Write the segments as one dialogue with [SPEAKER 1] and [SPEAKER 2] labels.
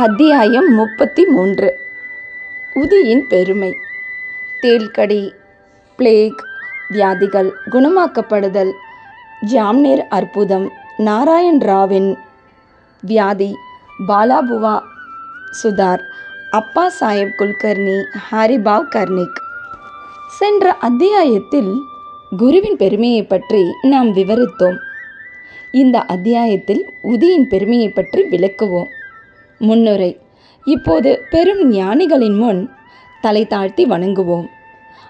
[SPEAKER 1] அத்தியாயம் முப்பத்தி மூன்று உதியின் பெருமை. தேள்கடி பிளேக் வியாதிகள் குணமாக்கப்படுதல் ஜாம்னேர் அற்புதம் நாராயண் ராவின் வியாதி பாலாபுவா சுதார் அப்பா சாஹேப் குல்கர்னி ஹரிபாவ் கர்னிக் சென்ற அத்தியாயத்தில் குருவின் பெருமையை பற்றி நாம் விவரித்தோம். இந்த அத்தியாயத்தில் உதியின் பெருமையை பற்றி விளக்குவோம். முன்னுரை. இப்போது பெரும் ஞானிகளின் முன் தலை தாழ்த்தி வணங்குவோம்.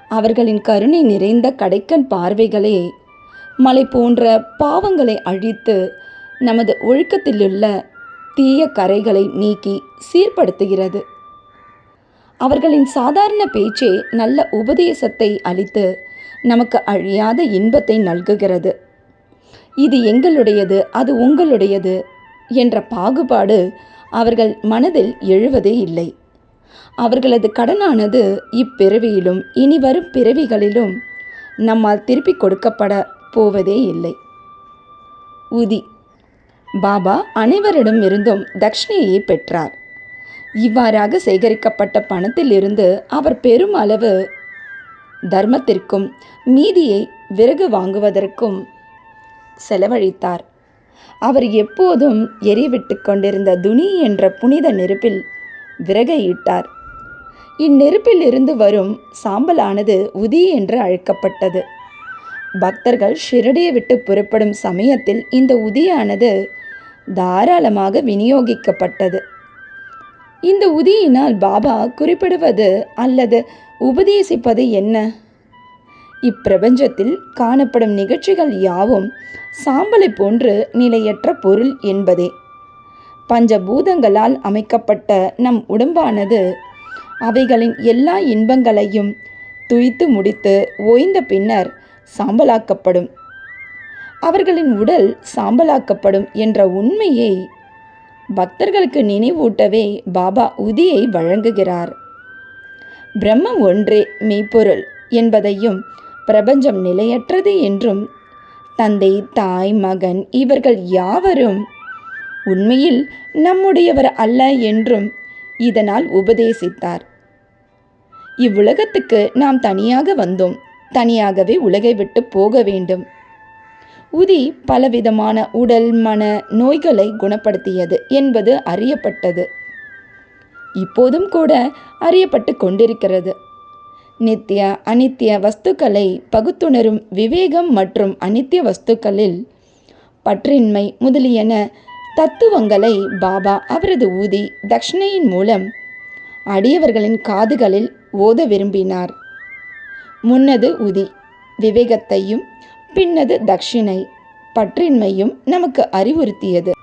[SPEAKER 1] அவர்களின் கருணை நிறைந்த கடைக்கண் பார்வைகளே மலை போன்ற பாவங்களை அழித்து நமது ஒழுக்கத்திலுள்ள தீய கரைகளை நீக்கி சீர்படுத்துகிறது. அவர்களின் சாதாரண பேச்சே நல்ல உபதேசத்தை அளித்து நமக்கு அழியாத இன்பத்தை நல்குகிறது. இது எங்களுடையது அது உங்களுடையது என்ற பாகுபாடு அவர்கள் மனதில் எழுவதே இல்லை. அவர்களது கடனானது இப்பிறவியிலும் இனி வரும் பிறவிகளிலும் நம்மால் திருப்பிக் கொடுக்கப்பட போவதே இல்லை. உதி. பாபா அனைவரிடம் இருந்தும் தட்சிணையை பெற்றார். இவ்வாறாக சேகரிக்கப்பட்ட பணத்திலிருந்து அவர் பெரும் அளவு தர்மத்திற்கும் மீதியை விறகு வாங்குவதற்கும் செலவழித்தார். அவர் எப்போதும் எரிவிட்டு கொண்டிருந்த துனி என்ற புனித நெருப்பில் விறகை இட்டார் இந்நெருப்பில் இருந்து வரும் சாம்பலானது உதி என்று அழைக்கப்பட்டது. பக்தர்கள் ஷிரடியை விட்டு புறப்படும் சமயத்தில் இந்த உதியானது தாராளமாக விநியோகிக்கப்பட்டது. இந்த உதியினால் பாபா குறிப்பிடுவது அல்லது உபதேசிப்பது என்ன? இப்பிரபஞ்சத்தில் காணப்படும் நிகழ்ச்சிகள் யாவும் சாம்பலை போன்று நிலையற்ற பொருள் என்பதே. பஞ்சபூதங்களால் அமைக்கப்பட்ட நம் உடம்பானது அவைகளின் எல்லா இன்பங்களையும் துய்த்து முடித்து ஓய்ந்த பின்னர் சாம்பலாக்கப்படும். அவர்களின் உடல் சாம்பலாக்கப்படும் என்ற உண்மையை பக்தர்களுக்கு நினைவூட்டவே பாபா உதியை வழங்குகிறார். பிரம்மம் ஒன்றே மெய்ப்பொருள் என்பதையும் பிரபஞ்சம் நிலையற்றது என்றும் தந்தை தாய் மகன் இவர்கள் யாவரும் உண்மையில் நம்முடையவர் அல்ல என்றும் இதனால் உபதேசித்தார். இவ்வுலகத்துக்கு நாம் தனியாக வந்தோம். தனியாகவே உலகை விட்டு போக வேண்டும். உதி பலவிதமான உடல் மன நோய்களை குணப்படுத்தியது என்பது அறியப்பட்டது. இப்போதும் கூட அறியப்பட்டு கொண்டிருக்கிறது. நித்திய அனித்திய வஸ்துக்களை பகுத்துணரும் விவேகம் மற்றும் அனித்திய வஸ்துக்களில் பற்றின்மை முதலியன. தத்துவங்களை பாபா அவரது ஊதி தக்ஷணையின் மூலம் அடியவர்களின் காதுகளில் ஓத விரும்பினார். முன்னது உதி விவேகத்தையும் பின்னது தக்ஷிணை பற்றின்மையும் நமக்கு அறிவுறுத்தியது.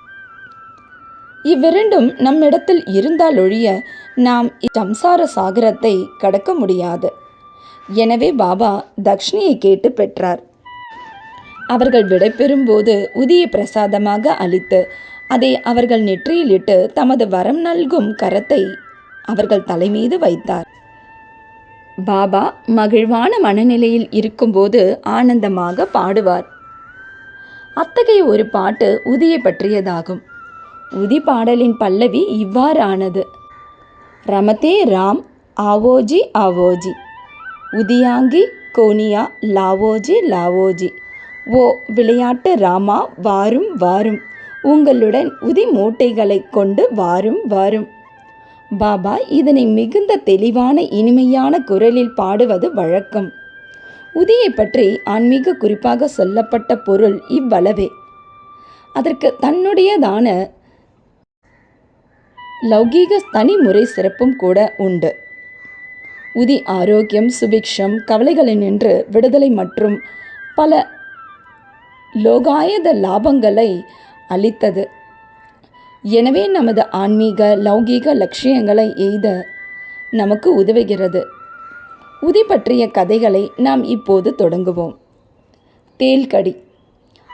[SPEAKER 1] இவ்விரண்டும் நம்மிடத்தில் இருந்தாலொழிய நாம் சம்சார சாகரத்தை கடக்க முடியாது. எனவே பாபா தக்ஷினியை கேட்டு பெற்றார். அவர்கள் விடைபெறும்போது உதிய பிரசாதமாக அளித்து அதை அவர்கள் நெற்றியிலிட்டு தமது வரம் நல்கும் கரத்தை அவர்கள் தலைமீது வைத்தார். பாபா மகிழ்வான மனநிலையில் இருக்கும்போது ஆனந்தமாக பாடுவார். அத்தகைய ஒரு பாட்டு உதியை பற்றியதாகும். உதி பாடலின் பல்லவி இவ்வாறானது. ரமதே ராம் ஆவோஜி ஆவோஜி. உதியாங்கி கோனியா லாவோஜி லாவோஜி. ஓ விளையாட்டு ராமா வாரும் வாரும். உங்களுடன் உதி மூட்டைகளை கொண்டு வாரும் வாரும். பாபா இதனை மிகுந்த தெளிவான இனிமையான குரலில் பாடுவது வழக்கம். உதியை பற்றி ஆன்மீக குறிப்பாக சொல்லப்பட்ட பொருள் இவ்வளவே. அதற்கு தன்னுடையதான லௌகீக தனிமுறை சிறப்பும் கூட உண்டு. உதி ஆரோக்கியம் சுபிக்ஷம் கவலைகளினின்று விடுதலை மற்றும் பல லோகாயத லாபங்களை அளித்தது. எனவே நமது ஆன்மீக லௌகீக லட்சியங்களை எய்த நமக்கு உதவுகிறது. உதி பற்றிய கதைகளை நாம் இப்போது தொடங்குவோம். தேல்கடி.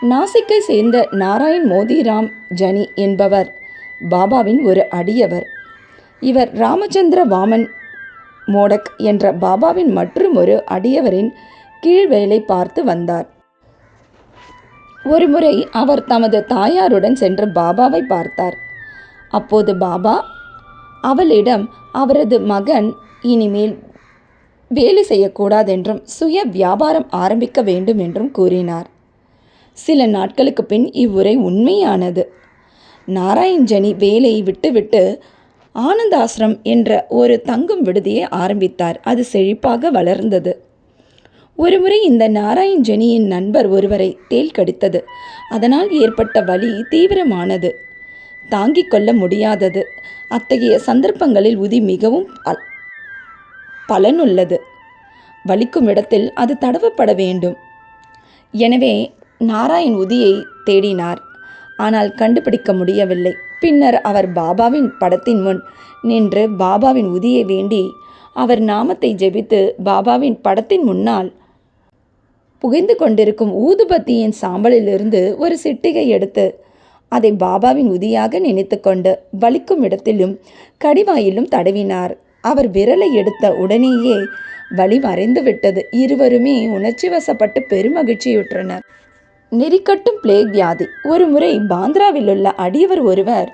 [SPEAKER 1] நாசிக்கை சேர்ந்த நாராயண் மோதிராம் ஜனி என்பவர் பாபாவின் ஒரு அடியவர். இவர் ராமச்சந்திர வாமன் மோடக் என்ற பாபாவின் மற்றும் ஒரு அடியவரின் கீழ் வேலை பார்த்து வந்தார். ஒருமுறை அவர் தமது தாயாருடன் சென்று பாபாவை பார்த்தார். அப்போது பாபா அவளிடம் அவரது மகன் இனிமேல் வேலை செய்யக்கூடாதென்றும் சுய வியாபாரம் ஆரம்பிக்க வேண்டும் என்றும் கூறினார். சில நாட்களுக்கு பின் இவ்வுரை உண்மையானது. நாராயண்ஜனி வேலையை விட்டுவிட்டு ஆனந்தாசிரம் என்ற ஒரு தங்கும் விடுதியை ஆரம்பித்தார். அது செழிப்பாக வளர்ந்தது. ஒருமுறை இந்த நாராயண்ஜனியின் நண்பர் ஒருவரை தேள் கடித்தது. அதனால் ஏற்பட்ட வலி தீவிரமானது. தாங்கிக் கொள்ள முடியாதது. அத்தகைய சந்தர்ப்பங்களில் உதி மிகவும் பலனுள்ளது. வலிக்கும் இடத்தில் அது தடவப்பட வேண்டும். எனவே நாராயண் உதியை தேடினார். ஆனால் கண்டுபிடிக்க முடியவில்லை. பின்னர் அவர் பாபாவின் படத்தின் முன் நின்று பாபாவின் உதியை வேண்டி அவர் நாமத்தை ஜெபித்து பாபாவின் படத்தின் முன்னால் புகைந்து கொண்டிருக்கும் ஊதுபத்தியின் சாம்பலிலிருந்து ஒரு சிட்டிகை எடுத்து அதை பாபாவின் உதியாக நினைத்துக்கொண்டு வலிக்கும் இடத்திலும் கடிவாயிலும் தடவினார். அவர் விரலை எடுத்த உடனேயே வலி மறைந்து விட்டது இருவருமே உணர்ச்சி வசப்பட்டு பெருமகிழ்ச்சியுற்றனர். நெறிக்கட்டும் பிளேக் வியாதி. ஒரு முறை பாந்திராவிலுள்ள அடியவர் ஒருவர்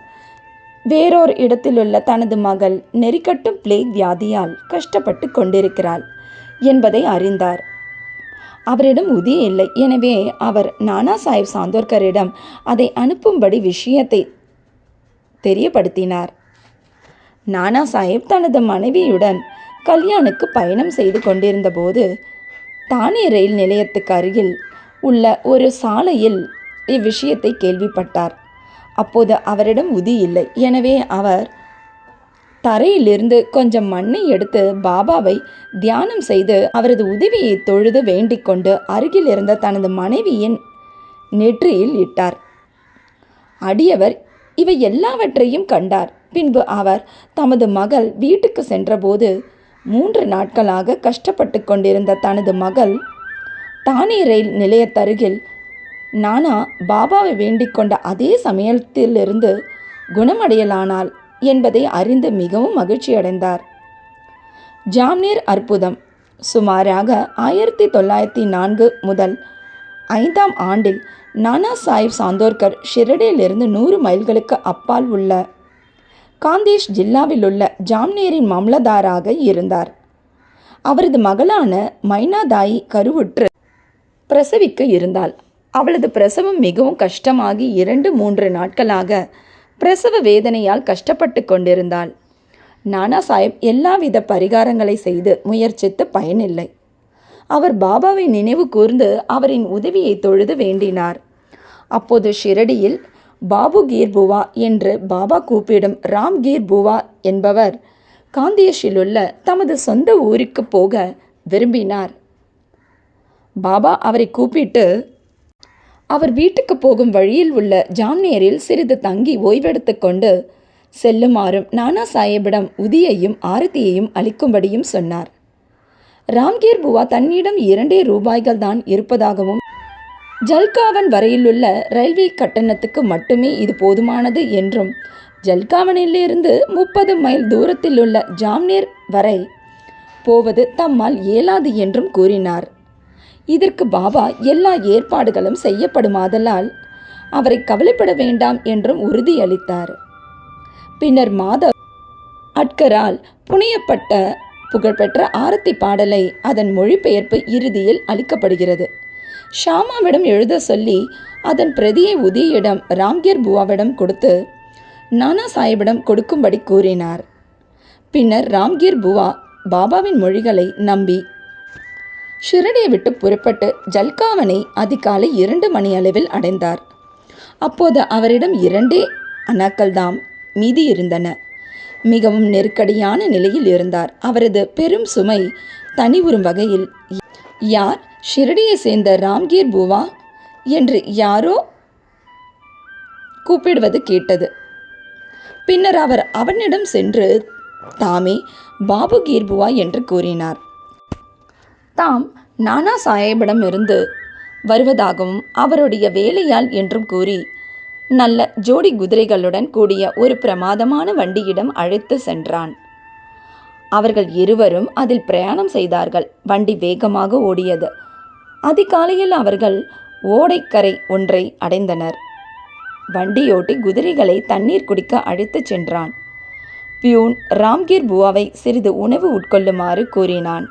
[SPEAKER 1] வேறொரு இடத்திலுள்ள தனது மகள் நெறிக்கட்டும் பிளேக் வியாதியால் கஷ்டப்பட்டு கொண்டிருக்கிறாள் என்பதை அறிந்தார். அவரிடம் உதி இல்லை. எனவே அவர் நானா சாஹிப் சாந்தோர்கரிடம் அதை அனுப்பும்படி விஷயத்தை தெரியப்படுத்தினார். நானா சாஹிப் தனது மனைவியுடன் கல்யாணுக்கு பயணம் செய்து கொண்டிருந்தபோது தானே ரயில் நிலையத்துக்கு அருகில் உள்ள ஒரு சாலையில் இவ்விஷயத்தை கேள்விப்பட்டார். அப்போது அவரிடம் உதி இல்லை. எனவே அவர் தரையிலிருந்து கொஞ்சம் மண்ணை எடுத்து பாபாவை தியானம் செய்து அவரது உதவியை தொழுது வேண்டிக் கொண்டு அருகில் இருந்த தனது மனைவியின் நெற்றியில் இட்டார். அடியவர் இவை எல்லாவற்றையும் கண்டார். பின்பு அவர் தமது மகள் வீட்டுக்கு சென்றபோது மூன்று நாட்களாக கஷ்டப்பட்டு கொண்டிருந்த தனது மகள் தானே ரயில் நிலையத்தருகில் நானா பாபாவை வேண்டிக் கொண்ட அதே சமயத்திலிருந்து குணமடையலானாள் என்பதை அறிந்து மிகவும் மகிழ்ச்சியடைந்தார். ஜாம்னீர் அற்புதம். சுமாராக ஆயிரத்தி தொள்ளாயிரத்தி நான்கு முதல் ஐந்தாம் ஆண்டில் நானா சாஹிப் சாந்தோர்கர் ஷிரடியிலிருந்து நூறு மைல்களுக்கு அப்பால் உள்ள காந்தேஷ் ஜில்லாவில் உள்ள ஜாம்னேரின் மாமலதாராக இருந்தார். அவரது மகளான மைனாதாயி கருவுற்று பிரசவிக்க இருந்தாள். அவளது பிரசவம் மிகவும் கஷ்டமாகி இரண்டு மூன்று நாட்களாக பிரசவ வேதனையால் கஷ்டப்பட்டு கொண்டிருந்தாள். நானா சாஹிப் எல்லாவித பரிகாரங்களை செய்து முயற்சித்து பயனில்லை. அவர் பாபாவை நினைவு கூர்ந்து அவரின் உதவியை தொழுது வேண்டினார். அப்போது ஷிரடியில் பாபு கீர் புவா என்று பாபா கூப்பிடும் ராம் கீர் புவா என்பவர் காந்தேஷிலுள்ள தமது சொந்த ஊருக்கு போக விரும்பினார். பாபா அவரை கூப்பிட்டு அவர் வீட்டுக்கு போகும் வழியில் உள்ள ஜாம்னேரில் சிறிது தங்கி ஓய்வெடுத்து கொண்டு செல்லுமாறும் நானா சாஹேபிடம் உதியையும் ஆரத்தியையும் அளிக்கும்படியும் சொன்னார். ராம்கீர் புவா தன்னிடம் இரண்டே ரூபாய்கள் தான் இருப்பதாகவும் ஜல்காவன் வரையிலுள்ள ரயில்வே கட்டணத்துக்கு மட்டுமே இது போதுமானது என்றும் ஜல்காவனிலிருந்து முப்பது மைல் தூரத்திலுள்ள ஜாம்னேர் வரை போவது தம்மால் இயலாது என்றும் கூறினார். இதற்கு பாபா எல்லா ஏற்பாடுகளும் செய்யப்படுமாதலால் அவரை கவலைப்பட வேண்டாம் என்றும் உறுதியளித்தார். பின்னர் மாதவ் அட்கரால் புனையப்பட்ட புகழ்பெற்ற ஆரத்தி பாடலை அதன் மொழிபெயர்ப்பு இறுதியில் அளிக்கப்படுகிறது. ஷாமாவிடம் எழுத சொல்லி அதன் பிரதியை உதியிடம் ராம்கீர் புவாவிடம் கொடுத்து நானா சாஹிப்பிடம் கொடுக்கும்படி கூறினார். பின்னர் ராம்கீர் புவா பாபாவின் மொழிகளை நம்பி ஷிரடியை விட்டு புறப்பட்டு ஜல்காவனை அதிகாலை இரண்டு மணி அளவில் அடைந்தார். அப்போது அவரிடம் இரண்டே அணாக்கள் தான் மீதி இருந்தன. மிகவும் நெருக்கடியான நிலையில் இருந்தார். அவரது பெரும் சுமை தனிவுறும் வகையில் யார் ஷிரடியை சேர்ந்த ராம்கீர் பூவா? என்று யாரோ கூப்பிடுவது கேட்டது. பின்னர் அவர் அவனிடம் சென்று தாமே பாபு கீர்புவா என்று கூறினார். தாம் நானா சாஹேபிடம் இருந்து வருவதாகவும் அவருடைய வேலையால் என்றும் கூறி நல்ல ஜோடி குதிரைகளுடன் கூடிய ஒரு பிரமாதமான வண்டியிடம் அழைத்து சென்றான். அவர்கள் இருவரும் அதில் பிரயாணம் செய்தார்கள். வண்டி வேகமாக ஓடியது. அதிகாலையில் அவர்கள் ஓடைக்கரை ஒன்றை அடைந்தனர். வண்டியோட்டி குதிரைகளை தண்ணீர் குடிக்க அழைத்துச் சென்றான். பியூன் ராம்கீர் புவாவை சிறிது உணவு உட்கொள்ளுமாறு கூறினான்.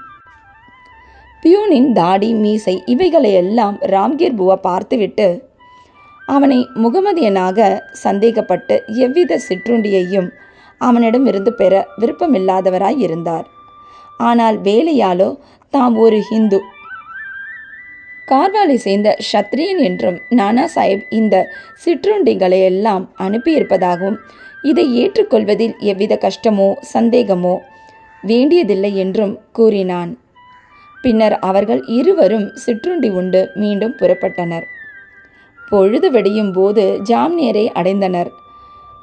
[SPEAKER 1] பியூனின் தாடி மீசை இவைகளையெல்லாம் ராம்கீர் பூவா பார்த்துவிட்டு அவனை முகமதியனாக சந்தேகப்பட்டு எவ்வித சிற்றுண்டியையும் அவனிடமிருந்து பெற விருப்பமில்லாதவராய் இருந்தார். ஆனால் வேலையாலோ தாம் ஒரு ஹிந்து. கார்வாலை சேர்ந்த ஷத்ரியன் என்றும் நானா சாஹிப் இந்த சிற்றுண்டிகளையெல்லாம் அனுப்பியிருப்பதாகவும் இதை ஏற்றுக்கொள்வதில் எவ்வித கஷ்டமோ சந்தேகமோ வேண்டியதில்லை என்றும் கூறினான். பின்னர் அவர்கள் இருவரும் சிற்றுண்டி உண்டு மீண்டும் புறப்பட்டனர். பொழுது வெடியும் போது ஜாம்நேரை அடைந்தனர்.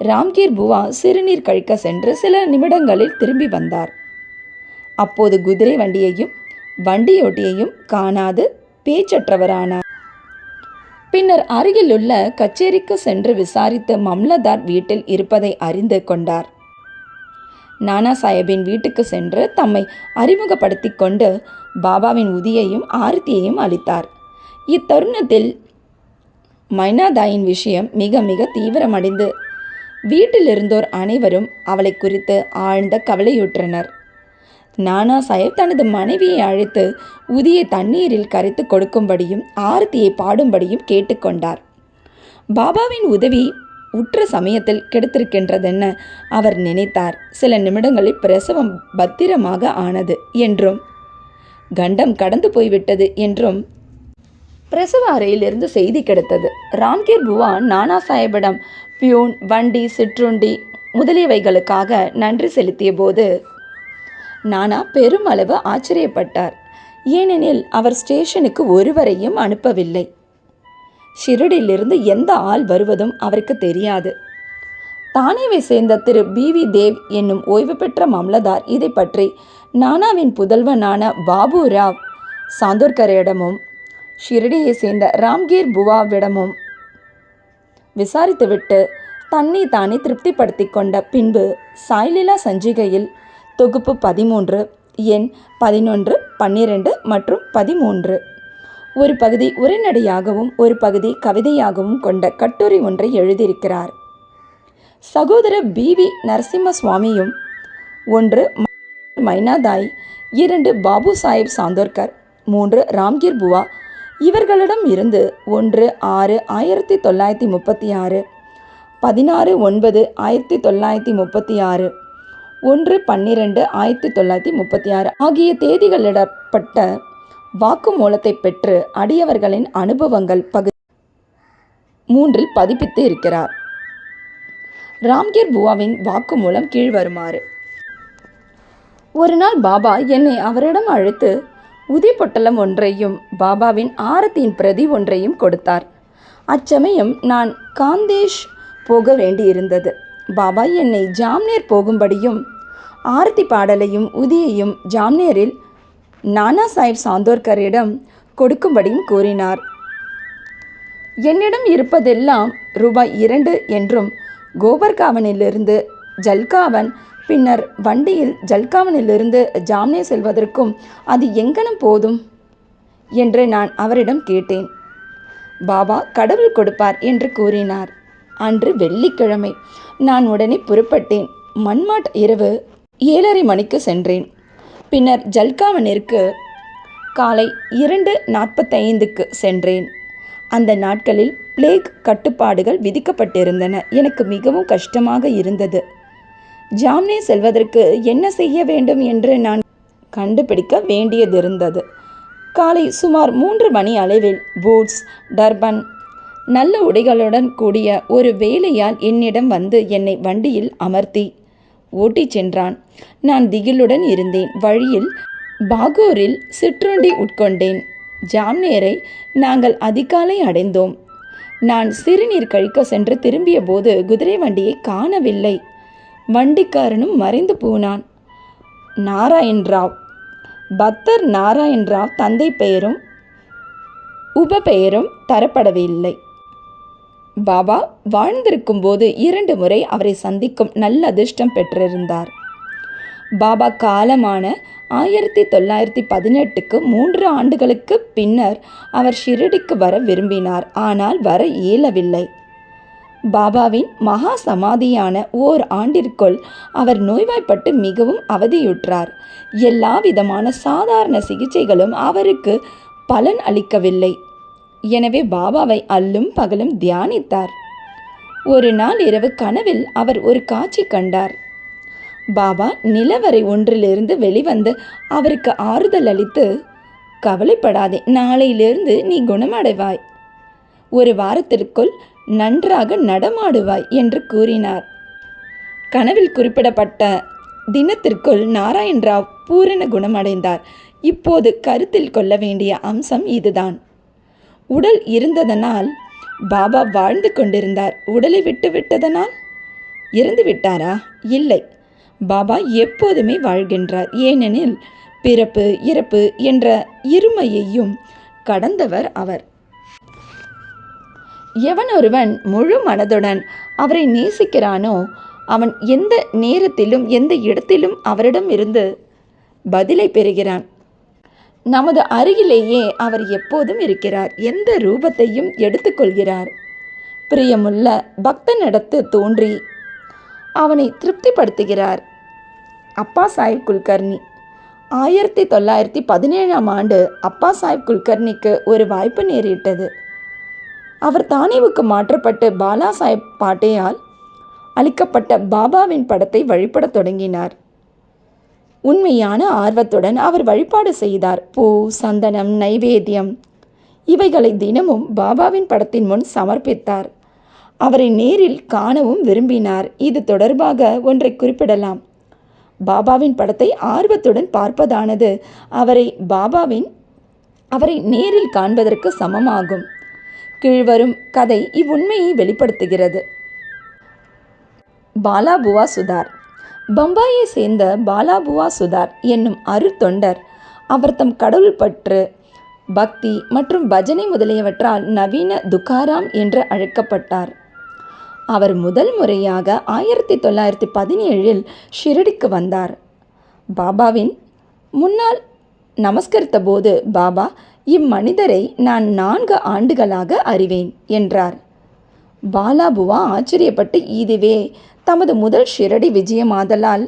[SPEAKER 1] ராம்கீர் புவா சிறுநீர் கழிக்க சென்று சில நிமிடங்களில் திரும்பி வந்தார். அப்போது குதிரை வண்டியையும் வண்டியோட்டியையும் காணாது பேச்சற்றவரானார். பின்னர் அருகிலுள்ள கச்சேரிக்கு சென்று விசாரித்து மம்லதார் வீட்டில் இருப்பதை அறிந்து கொண்டார். நானா சாஹேபின் வீட்டுக்கு சென்று தம்மை அறிமுகப்படுத்தி கொண்டு பாபாவின் உதியையும் ஆரத்தியையும் அளித்தார். இத்தருணத்தில் மைனாதாயின் விஷயம் மிக மிக தீவிரமடைந்து வீட்டில் இருந்தோர் அனைவரும் அவளை குறித்து ஆழ்ந்த கவலையுற்றனர். நானா சாஹேப் தனது மனைவியை அழைத்து உதியை தண்ணீரில் கரைத்து கொடுக்கும்படியும் ஆரத்தியை பாடும்படியும் கேட்டுக்கொண்டார் பாபாவின் உதவி உற்ற சமயத்தில் கிடைத்திருக்கின்றதென்ன அவர் நினைத்தார். சில நிமிடங்களில் பிரசவம் பத்திரமாக ஆனது என்றும் கண்டம் கடந்து போய்விட்டது என்றும் பிரசவ அறையிலிருந்து செய்தி கிடைத்தது. ராம்கீர் புவா நானா சாஹேபிடம் பியூன் வண்டி சிற்றுண்டி முதலியவைகளுக்காக நன்றி செலுத்திய போது நானா பெருமளவு ஆச்சரியப்பட்டார். ஏனெனில் அவர் ஸ்டேஷனுக்கு ஒருவரையும் அனுப்பவில்லை. ஷிரடியிலிருந்து எந்த ஆள் வருவதும் அவருக்கு தெரியாது. தானேவை சேர்ந்த திரு பி வி தேவ் என்னும் ஓய்வு பெற்ற மம்லதார் இதை பற்றி நானாவின் புதல்வனான பாபு ராவ் சாந்தோர்கரிடமும் ஷிரடியை சேர்ந்த ராம்கீர் புவாவிடமும் விசாரித்துவிட்டு தன்னை தானே திருப்திப்படுத்தி கொண்ட பின்பு சாய்லீலா சஞ்சிகையில் தொகுப்பு பதிமூன்று எண் பதினொன்று பன்னிரெண்டு மற்றும் பதிமூன்று. ஒரு பகுதி உரைநடையாகவும் ஒரு பகுதி கவிதையாகவும் கொண்ட கட்டுரை ஒன்றை எழுதியிருக்கிறார். சகோதர பி வி நரசிம்ம சுவாமியும் ஒன்று மைனாதாய் இரண்டு பாபு சாஹிப் சாந்தோர்கர் மூன்று ராம்கீர் புவா. இவர்களிடம் இருந்து ஒன்று ஆறு ஆயிரத்தி தொள்ளாயிரத்தி முப்பத்தி ஆறு பதினாறு ஒன்பது ஆயிரத்தி தொள்ளாயிரத்தி முப்பத்தி ஆறு ஒன்று பன்னிரெண்டு ஆயிரத்தி தொள்ளாயிரத்தி முப்பத்தி ஆறு ஆகிய தேதிகளிடப்பட்ட வாக்குமூலத்தை பெற்று அடியவர்களின் அனுபவங்கள் பகு மூன்றில் பதிப்பித்து இருக்கிறார். ராம்கீர் புவாவின் வாக்குமூலம் கீழ்வருமாறு. ஒரு நாள் பாபா என்னை அவரிடம் அழைத்து உதி பொட்டலம் ஒன்றையும் பாபாவின் ஆரத்தியின் பிரதி ஒன்றையும் கொடுத்தார். அச்சமயம் நான் காந்தேஷ் போக வேண்டியிருந்தது. பாபா என்னை ஜாம்னேர் போகும்படியும் ஆரத்தி பாடலையும் உதியையும் ஜாம்னேரில் நானா சாஹிப் சாந்தோர்கரிடம் கொடுக்கும்படியும் கூறினார். என்னிடம் இருப்பதெல்லாம் ரூபாய் இரண்டு என்றும் கோபர்காவனிலிருந்து ஜல்காவன் பின்னர் வண்டியில் ஜல்காவனிலிருந்து ஜாம்னே செல்வதற்கும் அது எங்கனம் போதும்? என்று நான் அவரிடம் கேட்டேன். பாபா கடவுள் கொடுப்பார் என்று கூறினார். அன்று வெள்ளிக்கிழமை. நான் உடனே புறப்பட்டேன். மண்மாட் இரவு ஏழரை மணிக்கு சென்றேன். பின்னர் ஜல்காவனிற்கு காலை இரண்டு நாற்பத்தைந்துக்கு சென்றேன். அந்த நாட்களில் பிளேக் கட்டுப்பாடுகள் விதிக்கப்பட்டிருந்தன. எனக்கு மிகவும் கஷ்டமாக இருந்தது. ஜாம்னே செல்வதற்கு என்ன செய்ய வேண்டும் என்று நான் கண்டுபிடிக்க வேண்டியதிருந்தது. காலை சுமார் மூன்று மணி அளவில் பூட்ஸ் டர்பன் நல்ல உடைகளுடன் கூடிய ஒரு வேலையால் என்னிடம் வந்து என்னை வண்டியில் அமர்த்தி ஓட்டிச் சென்றான். நான் திகிலுடன் இருந்தேன். வழியில் பாகூரில் சிற்றுண்டி உட்கொண்டேன். ஜாம்நேரை நாங்கள் அதிகாலை அடைந்தோம். நான் சிறுநீர் கழிக்க சென்று திரும்பிய போது குதிரை வண்டியை காணவில்லை. வண்டிக்காரனும் மறைந்து போனான். நாராயண் ராவ். பக்தர் நாராயண் ராவ் தந்தை பெயரும் உப பெயரும் தரப்படவில்லை. பாபா வாழ்ந்திருக்கும் போது இரண்டு முறை அவரை சந்திக்கும் நல்ல அதிர்ஷ்டம் பெற்றிருந்தார். பாபா காலமான ஆயிரத்தி தொள்ளாயிரத்தி பதினெட்டுக்கு மூன்று ஆண்டுகளுக்கு பின்னர் அவர் ஷிரடிக்கு வர விரும்பினார். ஆனால் வர இயலவில்லை. பாபாவின் மகா சமாதியான ஓர் ஆண்டிற்குள் அவர் நோய்வாய்ப்பட்டு மிகவும் அவதியுற்றார். எல்லா விதமான சாதாரண சிகிச்சைகளும் அவருக்கு பலன் அளிக்கவில்லை. எனவே பாபாவை அல்லும் பகலும் தியானித்தார். ஒரு நாள் இரவு கனவில் அவர் ஒரு காட்சி கண்டார். பாபா நிலவரை ஒன்றிலிருந்து வெளிவந்து அவருக்கு ஆறுதல் அளித்து கவலைப்படாதே நாளையிலிருந்து நீ குணமடைவாய். ஒரு வாரத்திற்குள் நன்றாக நடமாடுவாய் என்று கூறினார். கனவில் குறிப்பிடப்பட்ட தினத்திற்குள் நாராயண் ராவ் பூரண குணமடைந்தார். இப்போது கருத்தில் கொள்ள வேண்டிய அம்சம் இதுதான். உடல் இருந்ததனால் பாபா வாழ்ந்து கொண்டிருந்தார். உடலை விட்டு விட்டதனால்? இறந்து விட்டாரா? இல்லை. பாபா எப்போதுமே வாழ்கின்றார். ஏனெனில் பிறப்பு இறப்பு என்ற இருமையையும் கடந்தவர் அவர். எவன் ஒருவன் முழு மனதுடன் அவரை நேசிக்கிறானோ அவன் எந்த நேரத்திலும் எந்த இடத்திலும் அவரிடம் இருந்து பதிலை பெறுகிறான். நமது அருகிலேயே அவர் எப்போதும் இருக்கிறார். எந்த ரூபத்தையும் எடுத்துக்கொள்கிறார் பிரியமுள்ள பக்தனிடத்து தோன்றி அவனை திருப்திப்படுத்துகிறார். அப்பா சாஹிப் குல்கர்னி ஆயிரத்தி தொள்ளாயிரத்தி பதினேழாம் ஆண்டு அப்பா சாஹிப் குல்கர்னிக்கு ஒரு வாய்ப்பு நேரிட்டது. அவர் தானேவுக்கு மாற்றப்பட்டு பாலா சாஹிப் பாட்டேயால் அளிக்கப்பட்ட பாபாவின் படத்தை வழிபடத் தொடங்கினார். உண்மையான ஆர்வத்துடன் அவர் வழிபாடு செய்தார். பூ சந்தனம் நைவேத்தியம் இவைகளை தினமும் பாபாவின் படத்தின் முன் சமர்ப்பித்தார். அவரை நேரில் காணவும் விரும்பினார். இது தொடர்பாக ஒன்றை குறிப்பிடலாம். பாபாவின் படத்தை ஆர்வத்துடன் பார்ப்பதானது அவரை பாபாவின் அவரை நேரில் காண்பதற்கு சமமாகும். கீழ்வரும் கதை இவ்வுண்மையை வெளிப்படுத்துகிறது. பாலாபுவா சுதார் பம்பாயை சேர்ந்த பாலாபுவா சுதார் என்னும் அருத்தொண்டர் அவர் தம் கடவுள் பற்று பக்தி மற்றும் பஜனை முதலியவற்றால் நவீன துக்காராம் என்று அழைக்கப்பட்டார். அவர் முதல் முறையாக ஆயிரத்தி தொள்ளாயிரத்தி பதினேழில் ஷிரடிக்கு வந்தார். பாபாவின் முன்னால் நமஸ்கரித்த போது பாபா இம்மனிதரை நான் நான்கு ஆண்டுகளாக அறிவேன் என்றார். பாலாபுவா ஆச்சரியப்பட்டு இதுவே தமது முதல் ஷிரடி விஜயமாதலால்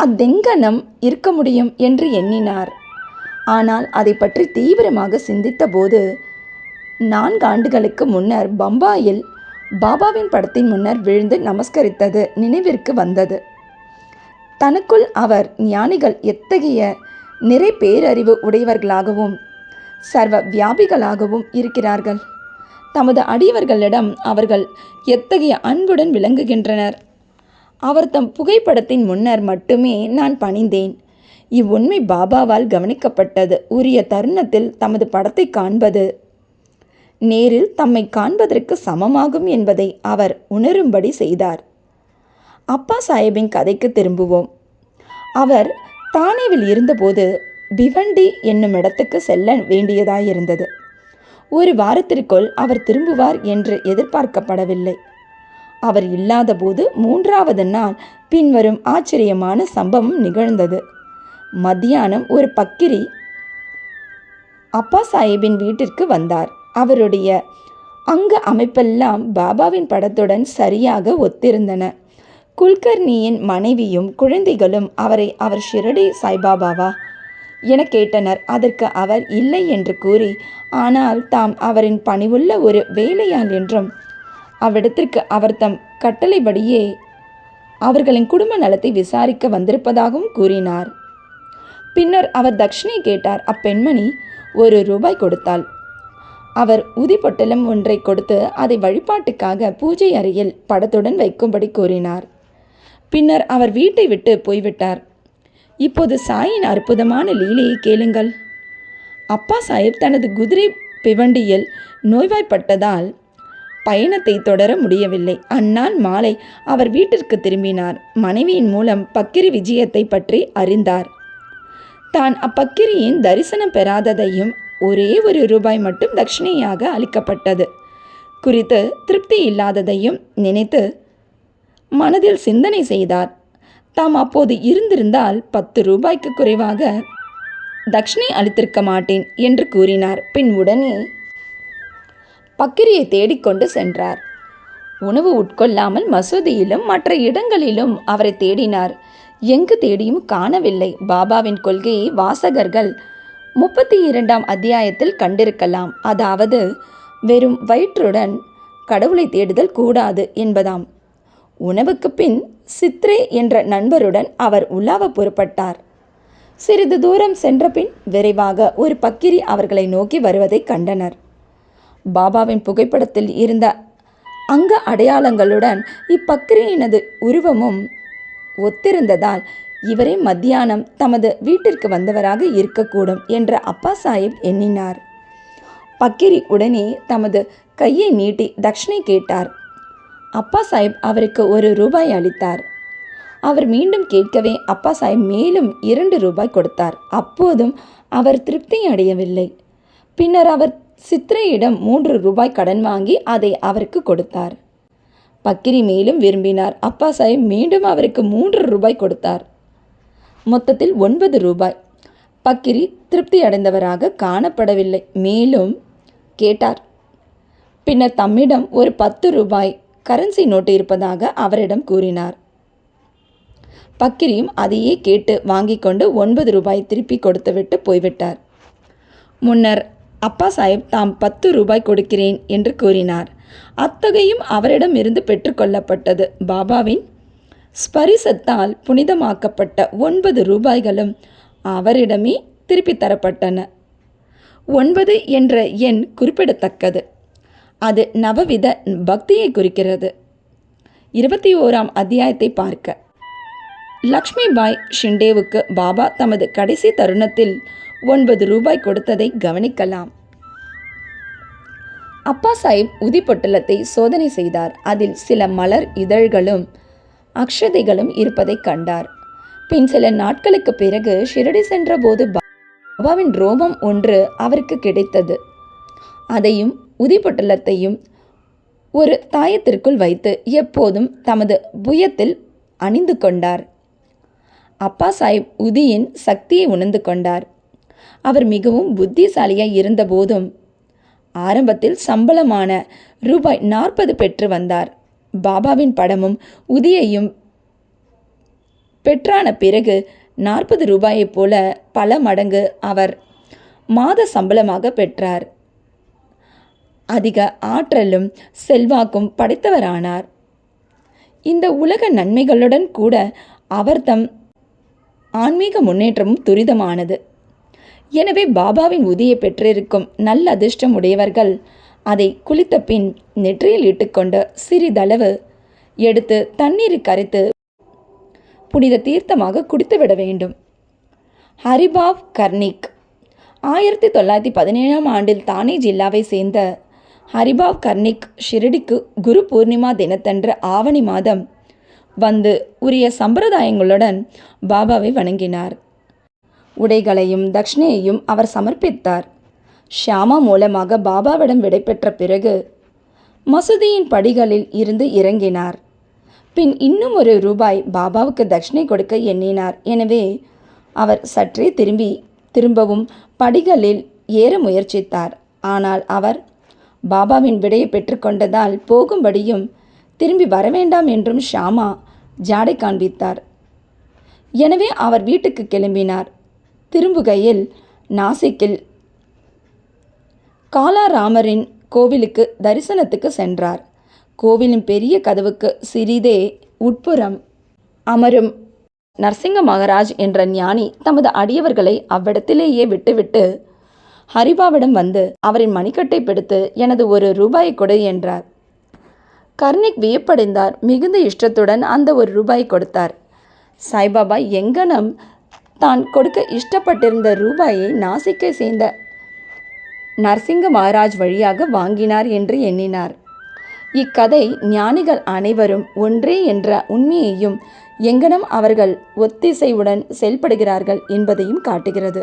[SPEAKER 1] அத்தெங்கனம் இருக்க முடியும்? என்று எண்ணினார். ஆனால் அதை பற்றி தீவிரமாக சிந்தித்தபோது நான்கு ஆண்டுகளுக்கு முன்னர் பம்பாயில் பாபாவின் படத்தின் முன்னர் விழுந்து நமஸ்கரித்தது நினைவிற்கு வந்தது. தனக்குள் அவர் ஞானிகள் எத்தகைய நிறை பேரறிவு உடையவர்களாகவும் சர்வ வியாபிகளாகவும் இருக்கிறார்கள். தமது அடியவர்களிடம் அவர்கள் எத்தகைய அன்புடன் விளங்குகின்றனர்? அவர் தம் புகைப்படத்தின் முன்னர் மட்டுமே நான் பணிந்தேன். இவ்வுண்மை பாபாவால் கவனிக்கப்பட்டது. உரிய தருணத்தில் தமது படத்தை காண்பது. நேரில் தம்மை காண்பதற்கு சமமாகும் என்பதை அவர் உணரும்படி செய்தார். அப்பா சாஹேபின் கதைக்கு திரும்புவோம். அவர் தானேவில் இருந்தபோது பிவண்டி என்னும் இடத்துக்கு செல்ல வேண்டியதாயிருந்தது. ஒரு வாரத்திற்குள் அவர் திரும்புவார் என்று எதிர்பார்க்கப்படவில்லை. அவர் இல்லாதபோது மூன்றாவது நாள் பின்வரும் ஆச்சரியமான சம்பவம் நிகழ்ந்தது. மத்தியானம் ஒரு பக்கிரி அப்பா சாஹிப்பின் வீட்டிற்கு வந்தார். அவருடைய அங்க அமைப்பெல்லாம் பாபாவின் படத்துடன் சரியாக ஒத்திருந்தன. குல்கர்னியின் மனைவியும் குழந்தைகளும் அவரை அவர் ஷிரடி சாய்பாபாவா என கேட்டனர். அதற்கு அவர் இல்லை என்று கூறி ஆனால் தாம் அவரின் பணிவுள்ள ஒரு வேலையாள் என்றும் அவ்விடத்திற்கு அவர் தம் கட்டளைப்படியே அவர்களின் குடும்ப நலத்தை விசாரிக்க வந்திருப்பதாகவும் கூறினார். பின்னர் அவர் தட்சிணை கேட்டார். அப்பெண்மணி ஒரு ரூபாய் கொடுத்தாள். அவர் உதிப்பொட்டலம் ஒன்றை கொடுத்து அதை வழிபாட்டுக்காக பூஜை அறையில் படத்துடன் வைக்கும்படி கூறினார். பின்னர் அவர் வீட்டை விட்டு போய்விட்டார். இப்போது சாயின் அற்புதமான லீலையை கேளுங்கள். அப்பா சாஹிப் தனது குதிரை பிவண்டியில் நோய்வாய்ப்பட்டதால் பயணத்தை தொடர முடியவில்லை. அந்நாள் மாலை அவர் வீட்டிற்கு திரும்பினார். மனைவியின் மூலம் பக்கிரி விஜயத்தை பற்றி அறிந்தார். தான் அப்பக்கிரியின் தரிசனம் பெறாததையும் ஒரே ஒரு ரூபாய் மட்டும் தட்சிணையாக அளிக்கப்பட்டது. குறித்து திருப்தி இல்லாததையும் நினைத்து மனதில் சிந்தனை செய்தார். தாம் அப்போது இருந்திருந்தால் பத்து ரூபாய்க்கு குறைவாக தட்சிணை அளித்திருக்க மாட்டேன் என்று கூறினார். பின் உடனே பக்கிரியை தேடிக்கொண்டு சென்றார். உணவு உட்கொள்ளாமல் மசூதியிலும் மற்ற இடங்களிலும் அவரை தேடினார். எங்கு தேடியும் காணவில்லை. பாபாவின் கொள்கையை வாசகர்கள் முப்பத்தி இரண்டாம் அத்தியாயத்தில் கண்டிருக்கலாம். அதாவது வெறும் வயிற்றுடன் கடவுளை தேடுதல் கூடாது என்பதாம். உணவுக்கு பின் சித்ரே என்ற நண்பருடன் அவர் உலாவ புறப்பட்டார். சிறிது தூரம் சென்றபின் விரைவாக ஒரு பக்கிரி அவர்களை நோக்கி வருவதை கண்டனர். பாபாவின் புகைப்படத்தில் இருந்த அங்க அடையாளங்களுடன் இப்பக்கிரியினது உருவமும் ஒத்திருந்ததால் இவரே மத்தியானம் தமது வீட்டிற்கு வந்தவராக இருக்கக்கூடும் என்ற அப்பா சாஹிப் எண்ணினார். பக்கிரி உடனே தமது கையை நீட்டி தக்ஷனை கேட்டார். அப்பா சாஹிப் அவருக்கு ஒரு ரூபாய் அளித்தார். அவர் மீண்டும் கேட்கவே அப்பா சாஹிப் மேலும் இரண்டு ரூபாய் கொடுத்தார். அப்போதும் அவர் திருப்தி அடையவில்லை. பின்னர் அவர் சித்ரையிடம் மூன்று ரூபாய் கடன் வாங்கி அதை அவருக்கு கொடுத்தார். பக்கிரி மேலும் விரும்பினார். அப்பா சாஹிப் மீண்டும் அவருக்கு மூன்று ரூபாய் கொடுத்தார். மொத்தத்தில் ஒன்பது ரூபாய். பக்கிரி திருப்தி அடைந்தவராக காணப்படவில்லை. மேலும் கேட்டார். பின்னர் தம்மிடம் ஒரு பத்து ரூபாய் கரன்சி நோட்டு இருப்பதாக அவரிடம் கூறினார். பக்கிரியும் அதையே கேட்டு வாங்கி கொண்டு ஒன்பது ரூபாய் திருப்பி கொடுத்துவிட்டு போய்விட்டார். முன்னர் அப்பா சாஹிப் தாம் பத்து ரூபாய் கொடுக்கிறேன் என்று கூறினார். அத்தகையும் அவரிடம் இருந்து பெற்றுக்கொள்ளப்பட்டது பாபாவின் ஸ்பரிசத்தால் புனிதமாக்கப்பட்ட ஒன்பது ரூபாய்களும் அவரிடமே திருப்பி தரப்பட்டன. ஒன்பது என்ற எண் குறிப்பிடத்தக்கது. அது நவவித பக்தியை குறிக்கிறது. இருபத்தி ஓராம் அத்தியாயத்தை பார்க்க. லக்ஷ்மி பாய் ஷிண்டேவுக்கு பாபா தமது கடைசி தருணத்தில் ஒன்பது ரூபாய் கொடுத்ததை கவனிக்கலாம். அப்பா சாஹிப் உதிப்பொட்டலத்தை சோதனை செய்தார். அதில் சில மலர் இதழ்களும் அக்ஷதைகளும் இருப்பதைக் கண்டார். பின் சில நாட்களுக்கு பிறகு ஷிரடி சென்றபோது பாபாவின் ரோமம் ஒன்று அவருக்கு கிடைத்தது. அதையும் உதி பொட்டலத்தையும் ஒரு தாயத்திற்குள் வைத்து எப்போதும் தமது புயத்தில் அணிந்து கொண்டார். அப்பா சாஹிப் உதியின் சக்தியை உணர்ந்து கொண்டார். அவர் மிகவும் புத்திசாலியாக இருந்தபோதும் ஆரம்பத்தில் சம்பளமான ரூபாய் நாற்பது பெற்று வந்தார். பாபாவின் படமும் உதியையும் பெற்றான பிறகு நாற்பது ரூபாயைப் போல பல மடங்கு அவர் மாத சம்பளமாக பெற்றார். அதிக ஆற்றலும் செல்வாக்கும் படைத்தவரானார். இந்த உலக நன்மைகளுடன் கூட அவர்தம் ஆன்மீக முன்னேற்றமும் துரிதமானது. எனவே பாபாவின் உதியை பெற்றிருக்கும் நல்ல அதிர்ஷ்டம் உடையவர்கள் அதை குளித்த பின் நெற்றியில் இட்டுக்கொண்டு சிறிதளவு எடுத்து தண்ணீர் கரைத்து புனித தீர்த்தமாக குடித்துவிட வேண்டும். ஹரிபாவ் கர்னிக் ஆயிரத்தி தொள்ளாயிரத்தி பதினேழாம் ஆண்டில் தானே ஜில்லாவை சேர்ந்த ஹரிபாவ் கர்ணிக் ஷிரடிக்கு குரு பூர்ணிமா தினத்தன்று ஆவணி மாதம் வந்து உரிய சம்பிரதாயங்களுடன் பாபாவை வணங்கினார். உடைகளையும் தட்சிணையையும் அவர் சமர்ப்பித்தார். ஷியாமா மூலமாக பாபாவிடம் விடைபெற்ற பிறகு மசூதியின் படிகளில் இருந்து இறங்கினார். பின் இன்னும் ஒரு ரூபாய் பாபாவுக்கு தட்சிணை கொடுக்க எண்ணினார். எனவே அவர் சற்றே திரும்பி திரும்பவும் படிகளில் ஏற முயற்சித்தார். ஆனால் அவர் பாபாவின் விடையை பெற்றுக்கொண்டதால் போகும்படியும் திரும்பி வரவேண்டாம் என்றும் ஷாமா ஜாடை காண்பித்தார். எனவே அவர் வீட்டுக்கு கிளம்பினார். திரும்புகையில் நாசிக்கில் காலாராமரின் கோவிலுக்கு தரிசனத்துக்கு சென்றார். கோவிலின் பெரிய கதவுக்கு சிறிதே உட்புறம் அமரும் நரசிங்க மகாராஜ் என்ற ஞானி தமது அடியவர்களை அவ்விடத்திலேயே விட்டுவிட்டு ஹரிபாவிடம் வந்து அவரின் மணிக்கட்டை பிடித்து எனது ஒரு ரூபாய் கொடு என்றார். கர்ணிக் வியப்படைந்தார். மிகுந்த இஷ்டத்துடன் அந்த ஒரு ரூபாய் கொடுத்தார். சாய்பாபா எங்கனம் தான் கொடுக்க இஷ்டப்பட்டிருந்த ரூபாயை நாசிக்கை சேர்ந்த நரசிங்க மகாராஜ் வழியாக வாங்கினார் என்று எண்ணினார். இக்கதை ஞானிகள் அனைவரும் ஒன்றே என்ற உண்மையையும் எங்கனம் அவர்கள் ஒத்திசைவுடன் செயல்படுகிறார்கள் என்பதையும் காட்டுகிறது.